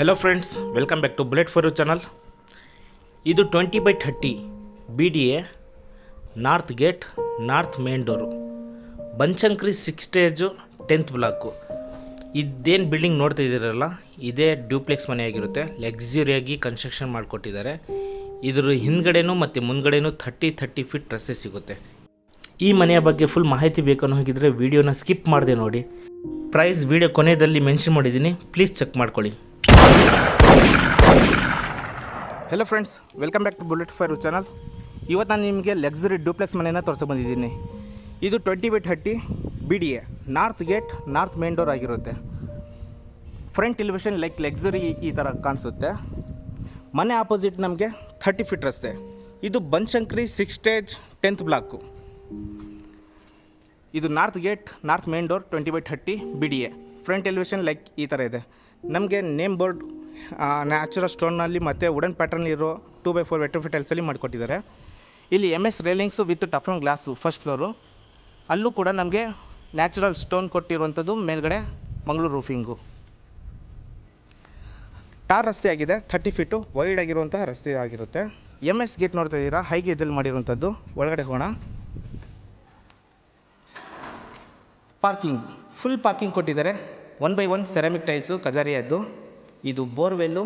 Hello friends welcome back to bullet fire channel ಇದು twenty by thirty B D A north gate north main door Banashankari six stage tenth block ಇದೇನು building ನೋಡ್ತಾ ಇದ್ದೀರಲ್ಲ, ಇದೇ duplex ಮನೆಯಾಗಿರುತ್ತೆ ಲಕ್ಸುರಿಯಾಗಿ construction ಮಾಡಿಕೊಟ್ಟಿದ್ದಾರೆ. ಇದ್ರ ಹಿಂದ್ಗಡೆನೂ ಮತ್ತು ಮುಂದ್ಗಡೆನೂ thirty thirty feet ರಸ್ತೆ ಸಿಗುತ್ತೆ. ಈ ಮನೆಯ ಬಗ್ಗೆ ಫುಲ್ ಮಾಹಿತಿ ಬೇಕನ್ನೋ ಹೋಗಿದ್ರೆ ವಿಡಿಯೋನ ಸ್ಕಿಪ್ ಮಾಡಿದೆ ನೋಡಿ. ಪ್ರೈಸ್ ವಿಡಿಯೋ ಕೊನೆಯಲ್ಲಿ ಮೆನ್ಷನ್ ಮಾಡಿದ್ದೀನಿ ಪ್ಲೀಸ್ ಚೆಕ್ ಮಾಡ್ಕೊಳ್ಳಿ. Hello friends welcome back to bullet fire channel ಇವತ್ತು ನಾನು ನಿಮಗೆ ಲಕ್ಸುರಿ ಡೂಪ್ಲೆಕ್ಸ್ ಮನೆಯನ್ನು ತೋರಿಸಿ ಬಂದಿದ್ದೀನಿ. ಇದು twenty by Hatti B D A north gate north main door ಆಗಿರುತ್ತೆ. ಫ್ರಂಟ್ ಎಲಿವೇಶನ್ ಲೈಕ್ ಲಕ್ಸುರಿ ಈ ಥರ ಕಾಣಿಸುತ್ತೆ. ಮನೆ ಆಪೋಸಿಟ್ ನಮಗೆ ಥರ್ಟಿ ಫೀಟ್ ರಸ್ತೆ. ಇದು Banashankari six stage tenth block ಇದು north gate north main door twenty by thirty B D A front elevation like ಈ ಥರ ಇದೆ. ನಮಗೆ ನೇಮ್ ಬೋರ್ಡ್ ನ್ಯಾಚುರಲ್ ಸ್ಟೋನಲ್ಲಿ ಮತ್ತು ವುಡನ್ ಪ್ಯಾಟರ್ನ್ ಇರೋ ಟೂ ಬೈ ಫೋರ್ ವೆಟ್ರ್ ಟೈಲ್ಸಲ್ಲಿ ಮಾಡಿಕೊಟ್ಟಿದ್ದಾರೆ. ಇಲ್ಲಿ ಎಂ ಎಸ್ ರೇಲಿಂಗ್ಸು ವಿತ್ ಟಫನ್ ಗ್ಲಾಸು ಫಸ್ಟ್ ಫ್ಲೋರು ಅಲ್ಲೂ ಕೂಡ ನಮಗೆ ನ್ಯಾಚುರಲ್ ಸ್ಟೋನ್ ಕೊಟ್ಟಿರುವಂಥದ್ದು ಮೇಲ್ಗಡೆ ಮಂಗಳೂರು ರೂಫಿಂಗು ಟಾರ್ ರಸ್ತೆ ಆಗಿದೆ ಥರ್ಟಿ ಫೀಟು ವೈಡ್ ಆಗಿರುವಂಥ ರಸ್ತೆ ಆಗಿರುತ್ತೆ. ಎಂ ಎಸ್ ಗೇಟ್ ನೋಡ್ತಾ ಇದ್ದೀರಾ ಹೈ ಗೇಜಲ್ಲಿ ಮಾಡಿರುವಂಥದ್ದು. ಒಳಗಡೆ ಹೋಗೋಣ. ಪಾರ್ಕಿಂಗ್ ಫುಲ್ ಪಾರ್ಕಿಂಗ್ ಕೊಟ್ಟಿದ್ದಾರೆ. One by one ceramic tiles ಕಜಾರಿಯದ್ದು. ಇದು ಬೋರ್ವೆಲ್ಲು,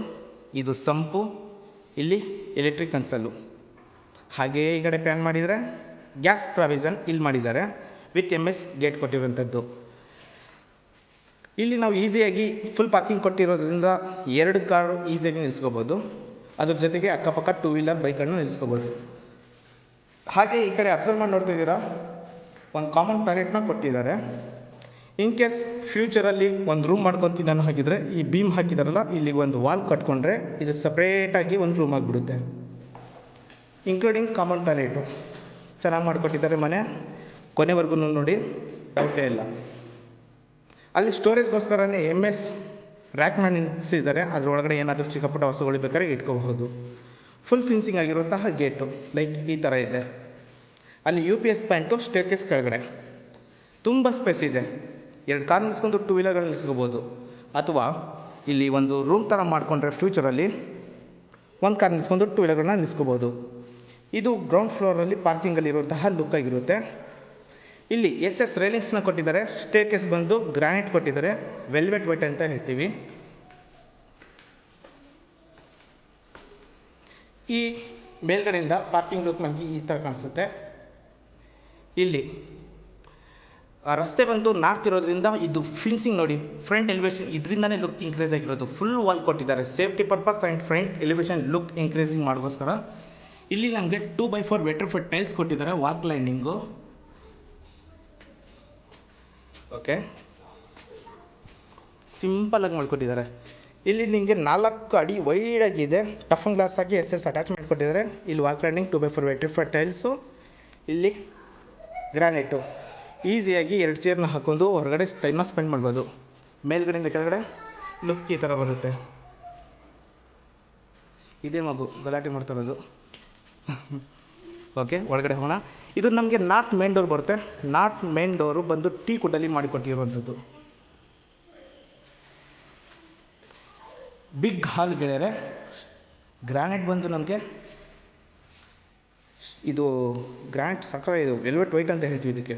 ಇದು ಸಂಪು, ಇಲ್ಲಿ ಎಲೆಕ್ಟ್ರಿಕ್ ಕನ್ಸಲ್ಲು ಹಾಗೆಯೇ ಈ ಕಡೆ ಪ್ಲ್ಯಾನ್ ಮಾಡಿದರೆ ಗ್ಯಾಸ್ ಪ್ರಾವಿಷನ್ ಇಲ್ಲಿ ಮಾಡಿದ್ದಾರೆ ವಿತ್ ಎಂ ಎಸ್ ಗೇಟ್ ಕೊಟ್ಟಿರುವಂಥದ್ದು ಇಲ್ಲಿ ನಾವು ಈಸಿಯಾಗಿ ಫುಲ್ ಪಾರ್ಕಿಂಗ್ ಕೊಟ್ಟಿರೋದ್ರಿಂದ ಎರಡು ಕಾರು ಈಸಿಯಾಗಿ ನಿಲ್ಲಿಸ್ಕೋಬೋದು ಅದ್ರ ಜೊತೆಗೆ ಅಕ್ಕಪಕ್ಕ ಟೂ ವೀಲರ್ ಬೈಕನ್ನು ನಿಲ್ಲಿಸ್ಕೋಬೋದು ಹಾಗೆ ಈ ಕಡೆ ಅಬ್ಸರ್ವ್ ಮಾಡಿ ನೋಡ್ತಿದ್ದೀರಾ ಒಂದು ಕಾಮನ್ ಟಾಯ್ಲೆಟ್ನ ಕೊಟ್ಟಿದ್ದಾರೆ. ಇನ್ ಕೇಸ್ ಫ್ಯೂಚರಲ್ಲಿ ಒಂದು ರೂಮ್ ಮಾಡ್ಕೊತೀನಿ ನಾನು ಹಾಕಿದರೆ ಈ ಬೀಮ್ ಹಾಕಿದಾರಲ್ಲ ಇಲ್ಲಿ ಒಂದು ವಾಲ್ ಕಟ್ಕೊಂಡ್ರೆ ಇದು ಸಪ್ರೇಟಾಗಿ ಒಂದು ರೂಮ್ ಆಗಿಬಿಡುತ್ತೆ. ಇನ್ಕ್ಲೂಡಿಂಗ್ ಕಾಮನ್ ಟಾಯ್ಲೆಟು ಚೆನ್ನಾಗಿ ಮಾಡಿಕೊಟ್ಟಿದ್ದಾರೆ ಮನೆ. ಕೊನೆವರೆಗೂ ನೋಡಿ ಡೌಟೇ ಇಲ್ಲ. ಅಲ್ಲಿ ಸ್ಟೋರೇಜ್ಗೋಸ್ಕರನೇ ಎಂ ಎಸ್ ರ್ಯಾಕ್ ಮಾಡಿ ನಿಲ್ಲಿಸಿದ್ದಾರೆ ಅದರೊಳಗಡೆ ಏನಾದರೂ ಚಿಕ್ಕಪುಟ್ಟ ವಸ್ತುಗಳು ಬೇಕಾದ್ರೆ ಇಟ್ಕೋಬಹುದು. ಫುಲ್ ಫಿನ್ಸಿಂಗ್ ಆಗಿರುವಂತಹ ಗೇಟು ಲೈಕ್ ಈ ಥರ ಇದೆ. ಅಲ್ಲಿ ಯು ಪಿ ಎಸ್ ಪ್ಯಾಂಟು ಸ್ಟೇರ್ಕೇಸ್ ಕೆಳಗಡೆ. ತುಂಬ ಸ್ಪೇಸ್ ಇದೆ. ಎರಡು ಕಾರ್ ನಿಲ್ಸ್ಕೊಂಡು ಟೂ ವೀಲರ್ಗಳು ನಿಲ್ಸ್ಕೊಬೋದು. ಅಥವಾ ಇಲ್ಲಿ ಒಂದು ರೂಮ್ ಥರ ಮಾಡಿಕೊಂಡ್ರೆ ಫ್ಯೂಚರಲ್ಲಿ ಒಂದು ಕಾರ್ ನಿಲ್ಸ್ಕೊಂಡು ಟೂ ವೀಲರ್ಗಳನ್ನ ನಿಲ್ಸ್ಕೊಬೋದು. ಇದು ಗ್ರೌಂಡ್ ಫ್ಲೋರಲ್ಲಿ ಪಾರ್ಕಿಂಗಲ್ಲಿರುವಂತಹ ಲುಕ್ ಆಗಿರುತ್ತೆ. ಇಲ್ಲಿ ಎಸ್ ಎಸ್ ರೈಲಿಂಗ್ಸ್ನ ಕೊಟ್ಟಿದ್ದಾರೆ. ಸ್ಟೇ ಕೇಸ್ ಬಂದು ಗ್ರಾನೈಟ್ ಕೊಟ್ಟಿದ್ದಾರೆ. ವೆಲ್ವೆಟ್ ವೈಟ್ ಅಂತ ಹೇಳ್ತೀವಿ. ಈ ಮೇಲ್ಗಡೆಯಿಂದ ಪಾರ್ಕಿಂಗ್ ಲುಕ್ ನಮಗೆ ಈ ಥರ ಕಾಣಿಸುತ್ತೆ. ಇಲ್ಲಿ ರಸ್ತೆ ಬಂದು ನಾರ್ತ್ ಇರೋದ್ರಿಂದ ಇದು ಫಿನ್ಸಿಂಗ್ ನೋಡಿ ಫ್ರಂಟ್ ಎಲಿವೇಶನ್ ಇದರಿಂದನೇ ಲುಕ್ ಇನ್ಕ್ರೀಸ್ ಆಗಿರೋದು. ಫುಲ್ ವಾಲ್ ಕೊಟ್ಟಿದ್ದಾರೆ. Safety purpose and front elevation look increasing ಮಾಡೋಕ್ಕೋಸ್ಕರ. ಇಲ್ಲಿ ನಮಗೆ two by four vitrified tiles ಕೊಟ್ಟಿದ್ದಾರೆ ವಾಕ್ ಲೈನಿಂಗು ಓಕೆ ಸಿಂಪಲಾಗಿ ಮಾಡಿಕೊಟ್ಟಿದ್ದಾರೆ. ಇಲ್ಲಿ ನಿಮಗೆ ನಾಲ್ಕು ಅಡಿ ವೈಡಾಗಿದೆ ಟಫನ್ ಗ್ಲಾಸ್ ಆಗಿ ಎಸ್ ಎಸ್ ಅಟ್ಯಾಚ್ ಮಾಡಿಕೊಟ್ಟಿದ್ದಾರೆ ಇಲ್ಲಿ walk lining two by four vitrified tiles ಇಲ್ಲಿ ಗ್ರಾನೈಟು ಈಸಿಯಾಗಿ ಎರಡು ಚೇರ್ನ ಹಾಕೊಂಡು ಹೊರಗಡೆ ಟೈಮ್ನ ಸ್ಪೆಂಡ್ ಮಾಡ್ಬೋದು. ಮೇಲ್ಗಡೆಯಿಂದ ಕೆಳಗಡೆ ಲುಕ್ ಈ ಥರ ಬರುತ್ತೆ. ಇದೇ ಮಗು, ಗಲಾಟೆ ಮಾಡ್ತಾ ಇರೋದು. ಓಕೆ, ಒಳಗಡೆ ಹೋಗೋಣ. ಇದು ನಮಗೆ ನಾರ್ತ್ ಮೇನ್ ಡೋರ್ ಬರುತ್ತೆ. ನಾರ್ತ್ ಮೇನ್ ಡೋರು ಬಂದು ಟೀ ಕುಡ್ಡಲ್ಲಿ ಮಾಡಿಕೊಟ್ಟಿರುವಂಥದ್ದು. ಬಿಗ್ ಹಾಲ್ ಗೆಳೆಯರೆ, ಗ್ರಾನೈಟ್ ಬಂದು ನಮಗೆ ಇದು ಗ್ರ್ಯಾನೈಟ್ ಸಕ್ಕರೆ, ಇದು ವೆಲ್ವೆಟ್ ವೈಟ್ ಅಂತ ಹೇಳ್ತೀವಿ ಇದಕ್ಕೆ.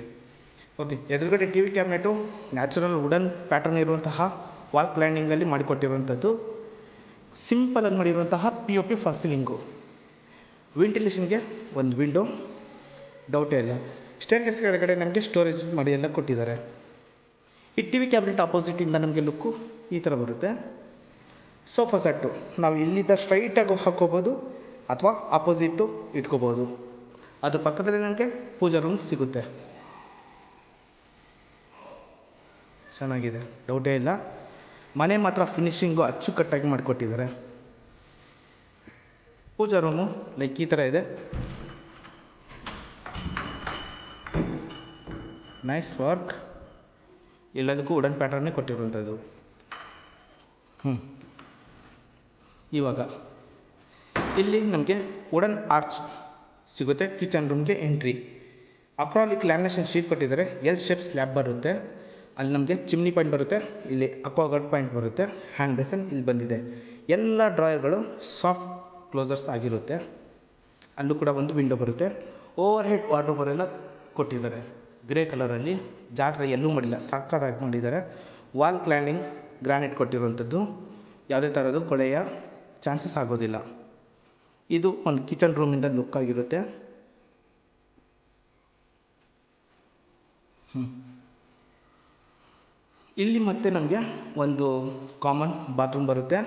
ಓಕೆ ಎದುರುಗಡೆ T V cabinet natural wooden pattern ಇರುವಂತಹ ವಾಲ್ ಕ್ಲೈಂಡಿಂಗಲ್ಲಿ ಮಾಡಿಕೊಟ್ಟಿರುವಂಥದ್ದು. ಸಿಂಪಲಾಗಿ ಮಾಡಿರುವಂತಹ ಪಿ ಒ ಪಿ ಫಾಲ್ ವೆಂಟಿಲೇಷನ್ಗೆ ಒಂದು ವಿಂಡೋ, ಡೌಟೇ ಇಲ್ಲ. ಸ್ಟೇರ್ಕೇಸ್ ಕೆಳಗಡೆ ನಮಗೆ ಸ್ಟೋರೇಜ್ ಮಾಡಿ ಎಲ್ಲ ಕೊಟ್ಟಿದ್ದಾರೆ. ಈ ಟಿ ವಿ ಕ್ಯಾಬಿನೆಟ್ ಆಪೋಸಿಟಿಂದ ನಮಗೆ ಲುಕ್ಕು ಈ ಥರ ಬರುತ್ತೆ. ಸೋಫಾ ಸೆಟ್ಟು ನಾವು ಇಲ್ಲಿದ್ದ ಸ್ಟ್ರೈಟಾಗಿ ಹಾಕ್ಕೋಬೋದು ಅಥವಾ ಆಪೋಸಿಟ್ಟು ಇಟ್ಕೋಬೋದು. ಅದ್ರ ಪಕ್ಕದಲ್ಲಿ ನಮಗೆ ಪೂಜಾ ರೂಮ್ ಸಿಗುತ್ತೆ. ಚೆನ್ನಾಗಿದೆ ಡೌಟೇ ಇಲ್ಲ. ಮನೆ ಮಾತ್ರ ಫಿನಿಶಿಂಗು ಅಚ್ಚುಕಟ್ಟಾಗಿ ಮಾಡಿಕೊಟ್ಟಿದ್ದಾರೆ. ಪೂಜಾ ರೂಮು ಲೈಕ್ ಈ ಥರ ಇದೆ. ನೈಸ್ ವರ್ಕ್ ಎಲ್ಲದಕ್ಕೂ ವುಡನ್ ಪ್ಯಾಟರ್ನೇ ಕೊಟ್ಟಿರುವಂಥದ್ದು ಹ್ಞೂ ಇವಾಗ, ಇಲ್ಲಿ ನಮಗೆ ವುಡನ್ ಆರ್ಚ್ ಸಿಗುತ್ತೆ ಕಿಚನ್ ರೂಮ್ಗೆ ಎಂಟ್ರಿ ಅಕ್ರಾಲಿಕ್ ಲ್ಯಾಮಿನೇಷನ್ ಶೀಟ್ ಕೊಟ್ಟಿದ್ದಾರೆ ಎಲ್ ಶೇಪ್ ಸ್ಲ್ಯಾಬ್ ಬರುತ್ತೆ. ಅಲ್ಲಿ ನಮಗೆ ಚಿಮ್ನಿ ಪಾಯಿಂಟ್ ಬರುತ್ತೆ, ಇಲ್ಲಿ ಅಕ್ವಾಗಾರ್ಡ್ ಪಾಯಿಂಟ್ ಬರುತ್ತೆ ಹ್ಯಾಂಡ್ ಬೇಸನ್ ಇಲ್ಲಿ ಬಂದಿದೆ. ಎಲ್ಲ ಡ್ರಾಯರ್ಗಳು ಸಾಫ್ಟ್ ಕ್ಲೋಸರ್ಸ್ ಆಗಿರುತ್ತೆ. ಅಲ್ಲೂ ಕೂಡ ಒಂದು ವಿಂಡೋ ಬರುತ್ತೆ. ಓವರ್ ಹೆಡ್ ವಾರ್ಡ್ರೋಬರೆಲ್ಲ ಕೊಟ್ಟಿದ್ದಾರೆ. ಗ್ರೇ ಕಲರಲ್ಲಿ ಜಾತ್ರೆ ಎಲ್ಲೂ ಮಾಡಿಲ್ಲ ಸಕ್ಕತ್ತಾಗಿ ಮಾಡಿದ್ದಾರೆ. ವಾಲ್ ಕ್ಲ್ಯಾಂಡಿಂಗ್ ಗ್ರಾನೈಟ್ ಕೊಟ್ಟಿರುವಂಥದ್ದು. ಯಾವುದೇ ಥರದ್ದು ಕೊಳೆಯ ಚಾನ್ಸಸ್ ಆಗೋದಿಲ್ಲ. ಇದು ಒಂದು ಕಿಚನ್ ರೂಮಿಂದ ಲುಕ್ ಆಗಿರುತ್ತೆ. ಹ್ಮ್. ಇಲ್ಲಿ ಮತ್ತೆ ನಮಗೆ ಒಂದು ಕಾಮನ್ ಬಾತ್ರೂಮ್ ಬರುತ್ತೆ.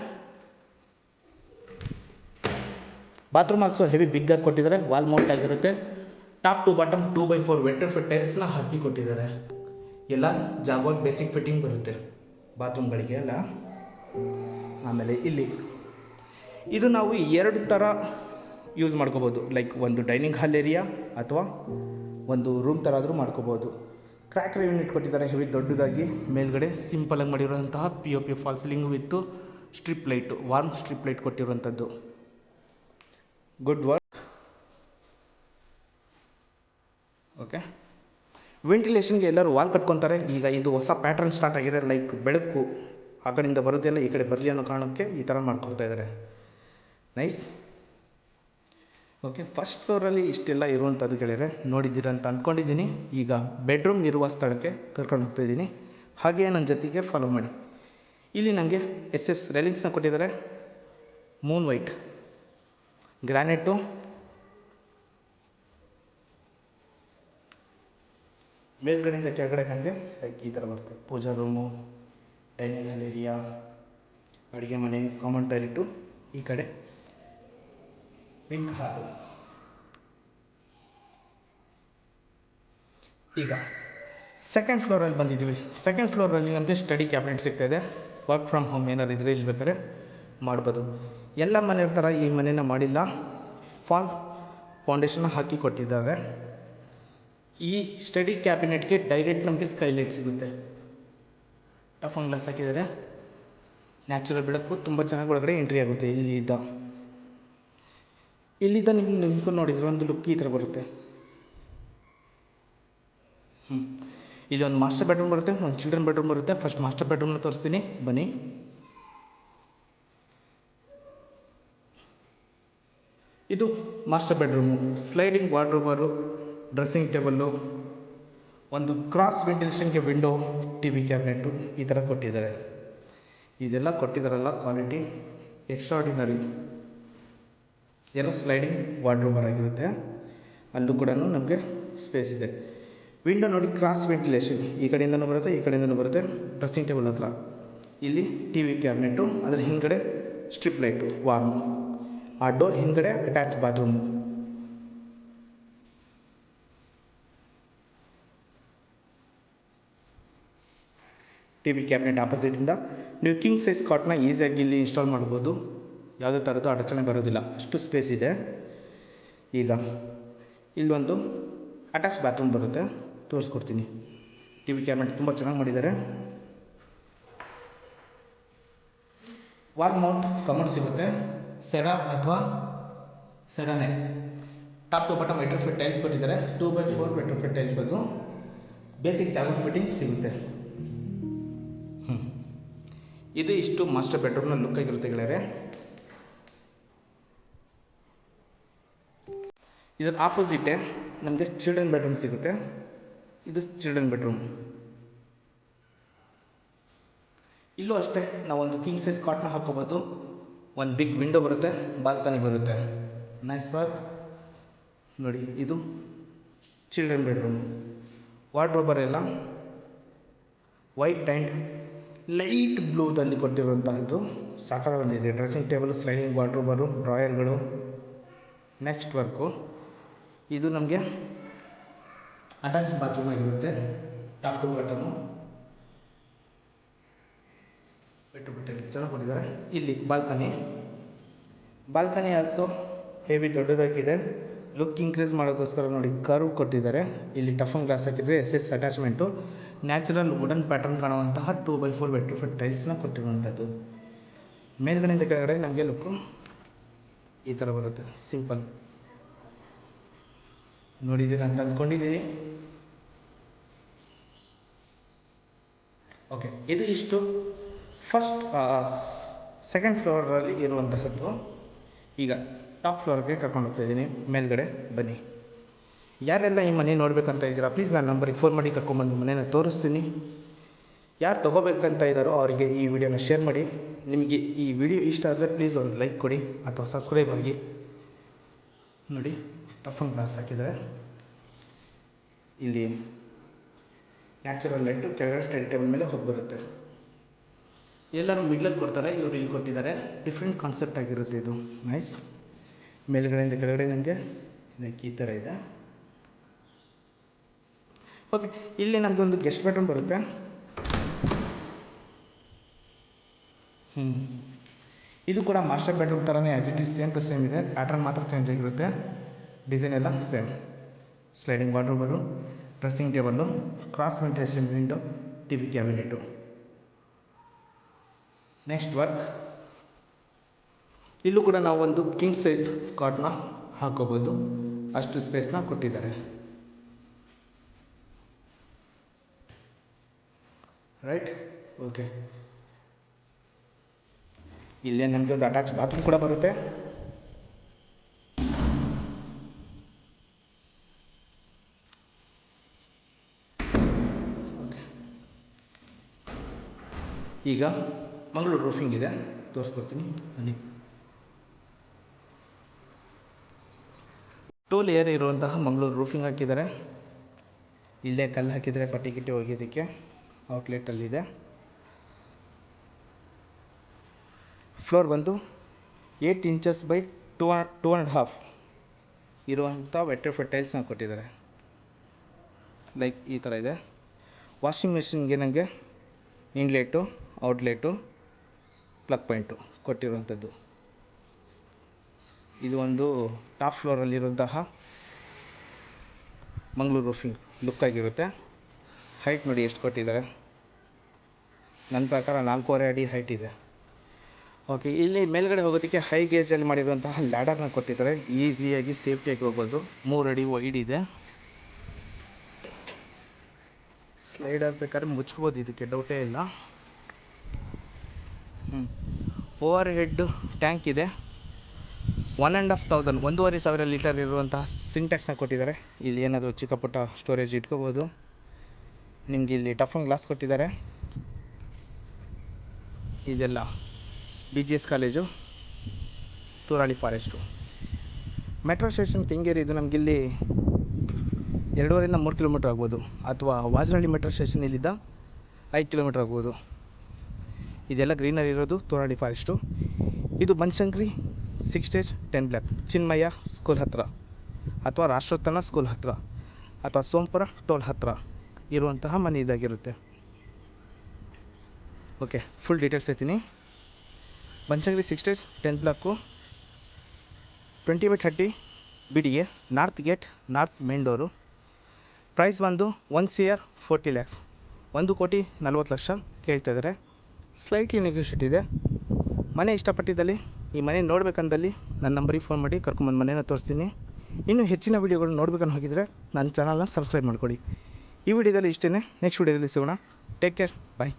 ಬಾತ್ರೂಮ್ ಆಲ್ಸೋ ಹೆವಿ ಬಿಗ್ಗಾಗಿ ಕೊಟ್ಟಿದ್ದಾರೆ ವಾಲ್ ಮೌಂಟ್ ಆಗಿರುತ್ತೆ top to bottom two by four vitrified ಟೈಲ್ಸ್ನ ಹಾಕಿ ಕೊಟ್ಟಿದ್ದಾರೆ. ಎಲ್ಲ ಜಾಗವಾಗಿ ಬೇಸಿಕ್ ಫಿಟ್ಟಿಂಗ್ ಬರುತ್ತೆ ಬಾತ್ರೂಮ್ಗಳಿಗೆ ಎಲ್ಲ. ಆಮೇಲೆ ಇಲ್ಲಿ ಇದು ನಾವು ಎರಡು ಥರ ಯೂಸ್ ಮಾಡ್ಕೋಬೋದು. ಲೈಕ್ ಒಂದು ಡೈನಿಂಗ್ ಹಾಲ್ ಏರಿಯಾ ಅಥವಾ ಒಂದು ರೂಮ್ ಥರ ಆದರೂ ಮಾಡ್ಕೋಬೋದು. ಕ್ರ್ಯಾಕರ್ ಯೂನಿಟ್ ಕೊಟ್ಟಿದ್ದಾರೆ. ಹೆವಿ ದೊಡ್ಡದಾಗಿ. ಮೇಲ್ಗಡೆ ಸಿಂಪಲಾಗಿ ಮಾಡಿರುವಂತಹ P O P false ceiling with strip light warm strip light ಕೊಟ್ಟಿರುವಂಥದ್ದು. ಗುಡ್ ವರ್ಕ್ ಓಕೆ ವೆಂಟಿಲೇಷನ್ಗೆ ಎಲ್ಲರೂ ವಾಲ್ ಕಟ್ಕೊತಾರೆ. ಈಗ ಇದು ಹೊಸ ಪ್ಯಾಟರ್ನ್ ಸ್ಟಾರ್ಟ್ ಆಗಿದೆ. ಲೈಕ್ ಬೆಳಕು, ಆ ಕಡೆಯಿಂದ ಬರೋದೆಲ್ಲ ಈ ಕಡೆ ಬರಲಿ ಅನ್ನೋ ಕಾರಣಕ್ಕೆ ಈ ಥರ ಮಾಡ್ಕೊಳ್ತಾ ಇದ್ದಾರೆ. ನೈಸ್ ಓಕೆ ಫಸ್ಟ್ ಫ್ಲೋರಲ್ಲಿ ಇಷ್ಟೆಲ್ಲ ಇರುವಂಥದ್ದು ಗೆಳೆಯರೆ ನೋಡಿದ್ದೀರ ಅಂತ ಅಂದ್ಕೊಂಡಿದ್ದೀನಿ ಈಗ ಬೆಡ್ರೂಮ್ ಇರುವ ಸ್ಥಳಕ್ಕೆ ಕರ್ಕೊಂಡು ಹೋಗ್ತಾ ಹಾಗೆಯೇ ಹಾಗೆ ನನ್ನ ಜೊತೆಗೆ ಫಾಲೋ ಮಾಡಿ. ಇಲ್ಲಿ ನನಗೆ ಎಸ್ ಎಸ್ ರೆಲಿಂಗ್ಸ್ನ ಕೊಟ್ಟಿದ್ದಾರೆ. ಮೂನ್ ವೈಟ್ ಗ್ರಾನೈಟು ಮೇಲ್ಗಡೆಯಿಂದ ಕೆಳಗಡೆ ನನಗೆ ಲೈಕ್ ಈ ಥರ ಬರುತ್ತೆ. Pooja room dining hall area ಅಡುಗೆ ಮನೆ ಕಾಮನ್ ಟಾಯ್ಲೆಟು ಈ ಕಡೆ. ಪಿಂಕ್ ಹಾಕು ಈಗ ಸೆಕೆಂಡ್ ಫ್ಲೋರಲ್ಲಿ ಬಂದಿದ್ದೀವಿ. ಸೆಕೆಂಡ್ ಫ್ಲೋರಲ್ಲಿ ನಮಗೆ ಸ್ಟಡಿ ಕ್ಯಾಬಿನೆಟ್ ಸಿಗ್ತಾಯಿದೆ ವರ್ಕ್ ಫ್ರಮ್ ಹೋಮ್ ಏನಾರು ಇದ್ದರೆ ಇಲ್ಲಿ ಬೇಕಾದ್ರೆ ಮಾಡ್ಬೋದು. ಎಲ್ಲ ಮನೆ ಥರ ಈ ಮನೇನ ಮಾಡಿಲ್ಲ. ಫಾಲ್ ಫೌಂಡೇಶನ್ ಹಾಕಿ ಕೊಟ್ಟಿದ್ದಾರೆ. ಈ ಸ್ಟಡಿ ಕ್ಯಾಬಿನೆಟ್ಗೆ ಡೈರೆಕ್ಟ್ ನಮಗೆ ಸ್ಕೈಲೈಟ್ ಸಿಗುತ್ತೆ. ಟಫನ್ ಗ್ಲಾಸ್ ಹಾಕಿದ್ದಾರೆ. ನ್ಯಾಚುರಲ್ ಬೆಳಕು, ತುಂಬ ಚೆನ್ನಾಗಿ ಒಳಗಡೆ ಎಂಟ್ರಿ ಆಗುತ್ತೆ ಇಲ್ಲಿದ್ದ ಇಲ್ಲಿದ್ದ ನಿಮ್ಗೆ ನಿಮ್ಗೂ ನೋಡಿದ್ರೆ ಒಂದು ಲುಕ್ ಈ ಥರ ಬರುತ್ತೆ. ಹ್ಞೂ ಒಂದು ಮಾಸ್ಟರ್ ಬೆಡ್ರೂಮ್ ಬರುತ್ತೆ, ಒಂದು ಚಿಲ್ಡ್ರನ್ ಬೆಡ್ರೂಮ್ ಬರುತ್ತೆ. ಫಸ್ಟ್ ಮಾಸ್ಟರ್ ಬೆಡ್ರೂಮ್ನ ತೋರಿಸ್ತೀನಿ. ಬನ್ನಿ. ಇದು master bedroom sliding wardrobe dressing table ಒಂದು ಕ್ರಾಸ್ ವೆಂಟಿಲೇಷನ್ಗೆ ವಿಂಡೋ ಟಿ ವಿ ಕ್ಯಾಬಿನೆಟ್ಟು ಈ ಥರ ಕೊಟ್ಟಿದ್ದಾರೆ. ಇದೆಲ್ಲ ಕೊಟ್ಟಿದ್ದಾರಲ್ಲ ಕ್ವಾಲಿಟಿ ಎಕ್ಸ್ಟ್ರಾಡಿನರಿ ಎಲ್ಲ ಸ್ಲೈಡಿಂಗ್ ವಾರ್ಡ್ರೋಬರ್ ಆಗಿರುತ್ತೆ. ಅಲ್ಲೂ ಕೂಡ ನಮಗೆ ಸ್ಪೇಸ್ ಇದೆ. ವಿಂಡೋ ನೋಡಿ ಕ್ರಾಸ್ ವೆಂಟಿಲೇಷನ್ ಈ ಕಡೆಯಿಂದನೂ ಬರುತ್ತೆ, ಈ ಕಡೆಯಿಂದನೂ ಬರುತ್ತೆ. ಡ್ರೆಸ್ಸಿಂಗ್ ಟೇಬಲ್ ಹತ್ರ. ಇಲ್ಲಿ ಟಿ ವಿ ಕ್ಯಾಬಿನೆಟ್ಟು ಅದ್ರ ಹಿಂದ್ಗಡೆ ಸ್ಟ್ರಿಪ್ ಲೈಟು ವಾರ್ಮ್ ಆ ಡೋರ್ ಹಿಂದ್ಗಡೆ attach bathroom T V cabinet ಆಪೋಸಿಟಿಂದ ನೀವು ಕಿಂಗ್ ಸೈಜ್ ಕಾಟ್ನ ಈಸಿಯಾಗಿ ಇಲ್ಲಿ ಇನ್ಸ್ಟಾಲ್ ಮಾಡ್ಬೋದು. ಯಾವುದೇ ಥರದ್ದು ಅಡಚಣೆ ಬರೋದಿಲ್ಲ ಅಷ್ಟು ಸ್ಪೇಸ್ ಇದೆ. ಈಗ ಇಲ್ಲೊಂದು ಅಟ್ಯಾಚ್ ಬಾತ್ರೂಮ್ ಬರುತ್ತೆ. ತೋರಿಸ್ಕೊಡ್ತೀನಿ. ಟಿ ವಿ ಕ್ಯಾಬಿನೆಟ್ ತುಂಬ ಚೆನ್ನಾಗಿ ಮಾಡಿದ್ದಾರೆ. ವಾಲ್ ಮೌಂಟ್ ಕಮೋಡ್ ಸಿಗುತ್ತೆ. ಸೆರಾ ಅಥವಾ ಸೆರಾನೆ top to bottom metro fit tiles ಕೊಟ್ಟಿದ್ದಾರೆ. Two by four metro fit tiles ಅದು. ಬೇಸಿಕ್ ಚಾಗೋ ಫಿಟ್ಟಿಂಗ್ ಸಿಗುತ್ತೆ. ಇದು ಇಷ್ಟು ಮಾಸ್ಟರ್ ಬೆಡ್ರೂಮ್ನ ಲುಕ್ ಆಗಿರುತ್ತೆ ಗೆಳೆಯರೆ. ಇದರ ಆಪೋಸಿಟೇ ನಮಗೆ ಚಿಲ್ಡ್ರನ್ ಬೆಡ್ರೂಮ್ ಸಿಗುತ್ತೆ. ಇದು ಚಿಲ್ಡ್ರನ್ ಬೆಡ್ರೂಮ್ ಇಲ್ಲೂ ಅಷ್ಟೇ ನಾವೊಂದು ಕಿಂಗ್ ಸೈಜ್ ಕಾಟ್ನ ಹಾಕೋಬೋದು ಒಂದು ಬಿಗ್ ವಿಂಡೋ ಬರುತ್ತೆ ಬಾಲ್ಕನಿ ಬರುತ್ತೆ. ನೈಸ್ ವರ್ಕ್ ನೋಡಿ, ಇದು children bedroom wardrobe white and light light ಬ್ಲೂದಲ್ಲಿ ಕೊಟ್ಟಿರುವಂತಹದ್ದು. ಸಾಕಾಗಿ ಬಂದಿದೆ ಡ್ರೆಸ್ಸಿಂಗ್ ಟೇಬಲ್ ಸ್ಲೈಡಿಂಗ್ ವಾರ್ಡ್ರೋಬರು ಡ್ರಾಯರ್ಗಳು ನೆಕ್ಸ್ಟ್ ವರ್ಕು ಇದು ನಮಗೆ ಅಟ್ಯಾಚ್ ಬಾತ್ರೂಮ್ ಆಗಿರುತ್ತೆ. ಟಾಪ್ ಟು ಬಾಟಮು ಚೆನ್ನಾಗಿ ಕೊಟ್ಟಿದ್ದಾರೆ ಇಲ್ಲಿ ಬಾಲ್ಕನಿ ಬಾಲ್ಕನಿ ಆಲ್ಸೋ ಹೆವಿ ದೊಡ್ಡದಾಗಿದೆ. ಲುಕ್ ಇನ್ಕ್ರೀಸ್ ಮಾಡೋಕ್ಕೋಸ್ಕರ ನೋಡಿ ಕರ್ವ್ ಕೊಟ್ಟಿದ್ದಾರೆ. ಇಲ್ಲಿ ಟಫನ್ ಗ್ಲಾಸ್ ಹಾಕಿದರೆ S S attachment natural wooden pattern ಕಾಣುವಂತಹ two by four vitrified ಟೈಲ್ಸ್ನ ಕೊಟ್ಟಿರುವಂಥದ್ದು ಮೇಲ್ಗಡೆಯಿಂದ ಕೆಳಗಡೆ ನಮಗೆ ಲುಕ್ಕು ಈ ಥರ ಬರುತ್ತೆ. ಸಿಂಪಲ್ ನೋಡಿದ್ದೀರ ಅಂತ ಅಂದ್ಕೊಂಡಿದ್ದೀನಿ ಓಕೆ ಇದು ಇಷ್ಟು. ಫಸ್ಟ್ ಸೆಕೆಂಡ್ ಫ್ಲೋರಲ್ಲಿ ಇರುವಂತಹದ್ದು. ಈಗ ಟಾಪ್ ಫ್ಲೋರ್ಗೆ ಕರ್ಕೊಂಡು ಹೋಗ್ತಾ ಇದ್ದೀನಿ. ಮೇಲ್ಗಡೆ ಬನ್ನಿ. ಯಾರೆಲ್ಲ ಈ ಮನೆ ನೋಡಬೇಕಂತ ಇದ್ದೀರಾ ಪ್ಲೀಸ್ ನನ್ನ ನಂಬರಿಗೆ ಫೋನ್ ಮಾಡಿ ಕರ್ಕೊಂಬಂದು ಮನೇನ ತೋರಿಸ್ತೀನಿ. ಯಾರು ತೊಗೋಬೇಕಂತ ಇದ್ದಾರೋ ಅವರಿಗೆ ಈ ವಿಡಿಯೋನ ಶೇರ್ ಮಾಡಿ. ನಿಮಗೆ ಈ ವಿಡಿಯೋ ಇಷ್ಟ ಆದರೆ ಪ್ಲೀಸ್ ಒಂದು ಲೈಕ್ ಕೊಡಿ, ಅಥವಾ ಸಬ್ಸ್ಕ್ರೈಬ್ ಆಗಿ. ನೋಡಿ. ಟಫನ್ ಗ್ಲಾಸ್ ಹಾಕಿದ್ದಾರೆ. ಇಲ್ಲಿ ನ್ಯಾಚುರಲ್ ಲೈಟು ಕೆಳಗಡೆ ಸ್ಟಡಿ ಟೇಬಲ್ ಮೇಲೆ ಹೋಗಿ ಬರುತ್ತೆ. ಎಲ್ಲರೂ ಮಿಡ್ಲಲ್ಲಿ ಕೊಡ್ತಾರೆ, ಇವರು ಇಲ್ಲಿ ಕೊಟ್ಟಿದ್ದಾರೆ. ಡಿಫ್ರೆಂಟ್ ಕಾನ್ಸೆಪ್ಟ್ ಆಗಿರುತ್ತೆ ಇದು. ನೈಸ್ ಮೇಲ್ಗಡೆಯಿಂದ ಕೆಳಗಡೆ ನನಗೆ ಲೈಕ್ ಈ ಥರ ಇದೆ. ಓಕೆ ಇಲ್ಲಿ ನನಗೆ ಒಂದು ಗೆಸ್ಟ್ ಬೆಡ್ರೂಮ್ ಬರುತ್ತೆ. ಹ್ಞೂ ಇದು ಕೂಡ ಮಾಸ್ಟರ್ ಬೆಡ್ರೂಮ್ ಥರನೇ as it is same to same ಇದೆ. ಪ್ಯಾಟ್ರನ್ ಮಾತ್ರ ಚೇಂಜ್ ಆಗಿರುತ್ತೆ. ಡಿಸೈನ್ ಎಲ್ಲ same sliding wardrobe dressing table cross ventilation window T V cabinet next work ಇಲ್ಲೂ ಕೂಡ ನಾವು ಒಂದು ಕಿಂಗ್ ಸೈಜ್ ಕಾಟ್ನ ಹಾಕೋಬೋದು. ಅಷ್ಟು ಸ್ಪೇಸ್ನ ಕೊಟ್ಟಿದ್ದಾರೆ. ರೈಟ್ ಓಕೆ ಇಲ್ಲೇ ನಮಗೆ ಒಂದು ಅಟ್ಯಾಚ್ ಬಾತ್ರೂಮ್ ಕೂಡ ಬರುತ್ತೆ. ಈಗ ಮಂಗಳೂರು ರೂಫಿಂಗ್ ಇದೆ. ತೋರಿಸ್ಕೊಡ್ತೀನಿ. ಬನ್ನಿ. ಟೂ ಲೇಯರ್ ಇರುವಂತಹ ಮಂಗಳೂರು ರೂಫಿಂಗ್ ಹಾಕಿದ್ದಾರೆ. ಇಲ್ಲೇ ಕಲ್ಲು ಹಾಕಿದರೆ ಪಟ್ಟಿ ಗಿಟ್ಟಿ ಒಗೆಯೋದಕ್ಕೆ ಔಟ್ಲೆಟಲ್ಲಿದೆ ಫ್ಲೋರ್ ಬಂದು eight inches by two two and half ಇರುವಂಥ ವೆಟ್ರಿಫೈಡ್ ಟೈಲ್ಸ್ನ ಕೊಟ್ಟಿದ್ದಾರೆ. ಲೈಕ್ ಈ ಥರ ಇದೆ. ವಾಷಿಂಗ್ ಮೆಷಿನ್ಗೆ ನನಗೆ ಇನ್ಲೆಟು ಔಟ್ಲೆಟು ಪ್ಲಗ್ ಪಾಯಿಂಟು ಕೊಟ್ಟಿರುವಂಥದ್ದು. ಇದು ಒಂದು ಟಾಪ್ ಫ್ಲೋರಲ್ಲಿರುವಂತಹ ಮಂಗ್ಳೂರು ರೂಫಿಂಗ್ ಲುಕ್ ಆಗಿರುತ್ತೆ. ಹೈಟ್ ನೋಡಿ ಎಷ್ಟು ಕೊಟ್ಟಿದ್ದಾರೆ. ನನ್ನ ಪ್ರಕಾರ ನಾಲ್ಕೂವರೆ ಅಡಿ ಹೈಟ್ ಇದೆ. ಓಕೆ, ಇಲ್ಲಿ ಮೇಲ್ಗಡೆ ಹೋಗೋದಕ್ಕೆ ಹೈ ಗೇಜಲ್ಲಿ ಮಾಡಿರುವಂತಹ ಲ್ಯಾಡರ್ನ ಕೊಟ್ಟಿದ್ದಾರೆ. ಈಸಿಯಾಗಿ ಸೇಫ್ಟಿಯಾಗಿ ಹೋಗ್ಬೋದು. ಮೂರು ಅಡಿ ವೈಡ್ ಇದೆ. ಸ್ಲೈಡ್ ಆಗಬೇಕಾದ್ರೆ ಮುಚ್ಕೋಬೋದು, ಇದಕ್ಕೆ ಡೌಟೇ ಇಲ್ಲ. ಓವರ್ ಹೆಡ್ಡು ಟ್ಯಾಂಕ್ ಇದೆ. ಒನ್ ಆ್ಯಂಡ್ ಆಫ್ ತೌಸಂಡ್ ಒಂದೂವರೆ ಸಾವಿರ ಲೀಟರ್ ಇರುವಂತಹ ಸಿಂಟ್ಯಾಕ್ಸ್ನ ಕೊಟ್ಟಿದ್ದಾರೆ. ಇಲ್ಲಿ ಏನಾದರೂ ಚಿಕ್ಕ ಪುಟ್ಟ ಸ್ಟೋರೇಜ್ ಇಟ್ಕೋಬೋದು. ನಿಮಗೆ ಇಲ್ಲಿ ಟಫನ್ ಗ್ಲಾಸ್ ಕೊಟ್ಟಿದ್ದಾರೆ. ಇದೆಲ್ಲ B G S college Turahalli forest metro station Kengeri, ಇದು ನಮಗಿಲ್ಲಿ ಎರಡೂವರೆಯಿಂದ ಮೂರು ಕಿಲೋಮೀಟ್ರ್ ಆಗ್ಬೋದು. ಅಥವಾ ವಾಜನಹಳ್ಳಿ ಮೆಟ್ರೋ ಸ್ಟೇಷನ್ ಇಲ್ಲಿದ್ದ ಐದು ಕಿಲೋಮೀಟ್ರ್ ಆಗ್ಬೋದು. ಇದೆಲ್ಲ ಗ್ರೀನರಿ ಇರೋದು ತೋರಾಳಿ ಫಾರೆಸ್ಟು ಇದು Banashankari six stage ten block Chinmaya school ಹತ್ತಿರ ಅಥವಾ ರಾಷ್ಟ್ರೋತ್ತನ ಸ್ಕೂಲ್ ಹತ್ತಿರ ಅಥವಾ ಸೋಂಪುರ ಟೋಲ್ ಹತ್ತಿರ ಇರುವಂತಹ ಮನೆ ಇದಾಗಿರುತ್ತೆ. ಓಕೆ ಫುಲ್ ಡೀಟೇಲ್ಸ್ ಹೇಳ್ತೀನಿ. Banashankari six stage ten block twenty by thirty B D A north gate north main door price ಬಂದು one C R forty lakhs ಒಂದು ಕೋಟಿ ನಲ್ವತ್ತು ಲಕ್ಷ ಕೇಳ್ತಾ ಇದ್ದಾರೆ. ಸ್ಲೈಟ್ಲಿ ನೆಗೋಷಿಯೇಟ್ ಇದೆ. ಮನೆ ಇಷ್ಟಪಟ್ಟಿದ್ದಲ್ಲಿ, ಈ ಮನೆ ನೋಡಬೇಕಂದಲ್ಲಿ ನನ್ನ ನಂಬರಿಗೆ ಫೋನ್ ಮಾಡಿ ಕರ್ಕೊಂಬಂದು ಮನೇನ ತೋರಿಸ್ತೀನಿ. ಇನ್ನೂ ಹೆಚ್ಚಿನ ವೀಡಿಯೋಗಳು ನೋಡ್ಬೇಕನ್ನು ಹೋಗಿದರೆ ನನ್ನ ಚಾನಲ್ನ ಸಬ್ಸ್ಕ್ರೈಬ್ ಮಾಡ್ಕೊಳ್ಳಿ ಈ ವಿಡಿಯೋದಲ್ಲಿ ಇಷ್ಟೇ ನೆಕ್ಸ್ಟ್ ವಿಡಿಯೋದಲ್ಲಿ ಸಿಗೋಣ. Take care bye